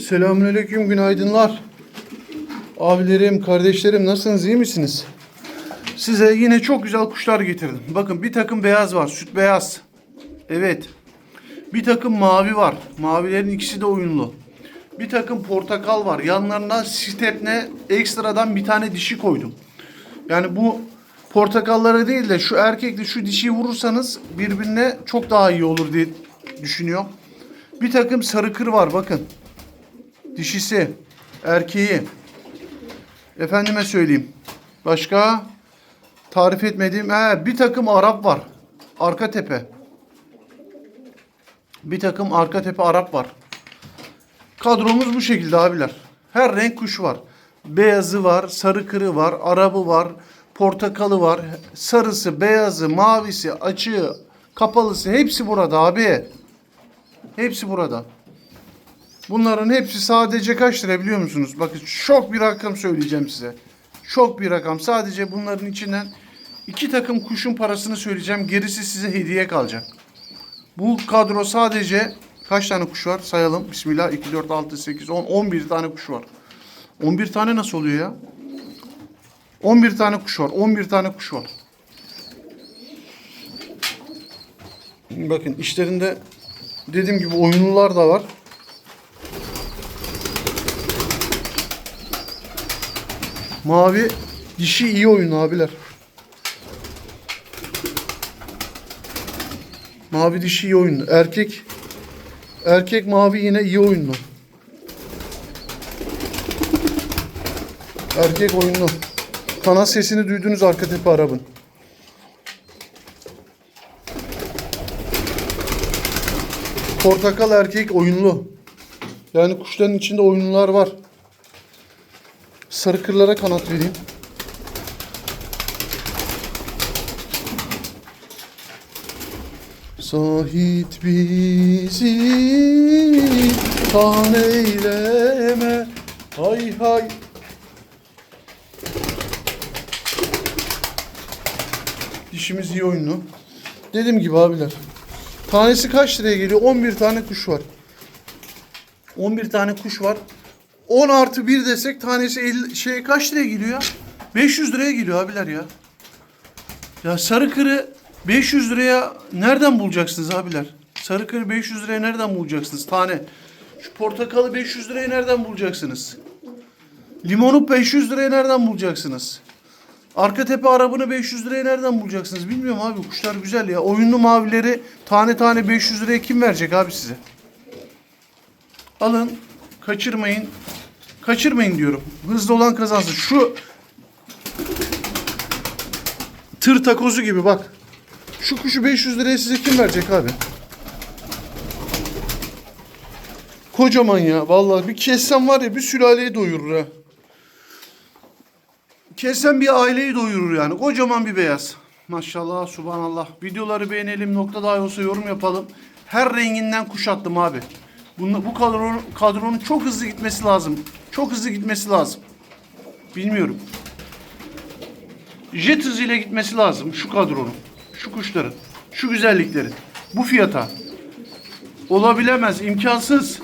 Selamünaleyküm, günaydınlar. Abilerim, kardeşlerim nasılsınız, iyi misiniz? Size yine çok güzel kuşlar getirdim. Bakın bir takım beyaz var, süt beyaz. Evet. Bir takım mavi var. Mavilerin ikisi de uyumlu. Bir takım portakal var. Yanlarına stepne ekstradan bir tane dişi koydum. Yani bu portakallara değil de şu erkekle şu dişiyi vurursanız birbirine çok daha iyi olur diye düşünüyorum. Bir takım sarı kır var bakın. Dişisi, erkeği. Efendime söyleyeyim. Başka tarif etmediğim he, bir takım Arap var. Arka tepe. Bir takım arka tepe Arap var. Kadromuz bu şekilde abiler. Her renk kuş var. Beyazı var, sarı kırı var, arabı var, portakalı var, sarısı, beyazı, mavisi, açığı, kapalısı hepsi burada abi. Hepsi burada. Bunların hepsi sadece kaç lira biliyor musunuz? Bakın çok bir rakam söyleyeceğim size. Çok bir rakam. Sadece bunların içinden iki takım kuşun parasını söyleyeceğim. Gerisi size hediye kalacak. Bu kadro sadece kaç tane kuş var sayalım. Bismillah 2, 4, 6, 8, 10, 11 tane kuş var. 11 tane nasıl oluyor ya? 11 tane kuş var. 11 tane kuş var. Bakın işlerinde dediğim gibi oyunlular da var. Mavi dişi iyi oyun abiler. Mavi dişi iyi oyunlu. Erkek erkek mavi yine iyi oyunlu. Erkek oyunlu. Kanat sesini duydunuz arka tepe arabın. Portakal erkek oyunlu. Yani kuşların içinde oyunlular var. Sarı kırlara kanat vereyim. Sahit bizi kan eyleme Hay hay Dişimiz iyi oyunlu. Dediğim gibi abiler. Tanesi kaç liraya geliyor? 11 tane kuş var. 11 tane kuş var. 10 artı 1 desek tanesi 50, şey kaç liraya geliyor ya? 500 liraya geliyor abiler ya. Ya sarı kırı 500 liraya nereden bulacaksınız abiler? Sarı kırı 500 liraya nereden bulacaksınız tane? Şu portakalı 500 liraya nereden bulacaksınız? Limonu 500 liraya nereden bulacaksınız? Arka tepe arabını 500 liraya nereden bulacaksınız? Bilmiyorum abi kuşlar güzel ya. Oyunlu mavileri tane tane 500 liraya kim verecek abi size? Alın, kaçırmayın. Kaçırmayın diyorum. Hızlı olan kazansın. Şu tır takozu gibi bak. Şu kuşu 500 liraya size kim verecek abi? Kocaman ya. Vallahi bir kessem var ya bir sülaleyi doyurur ha. Kessem bir aileyi doyurur yani. Kocaman bir beyaz. Maşallah, subhanallah. Videoları beğenelim, nokta dahi olsa yorum yapalım. Her renginden kuş attım abi. Bunla, bu kadronun, kadronun çok hızlı gitmesi lazım. Çok hızlı gitmesi lazım. Bilmiyorum. Jet hızıyla gitmesi lazım şu kadronun. Şu kuşların. Şu güzelliklerin. Bu fiyata. Olabilemez, imkansız.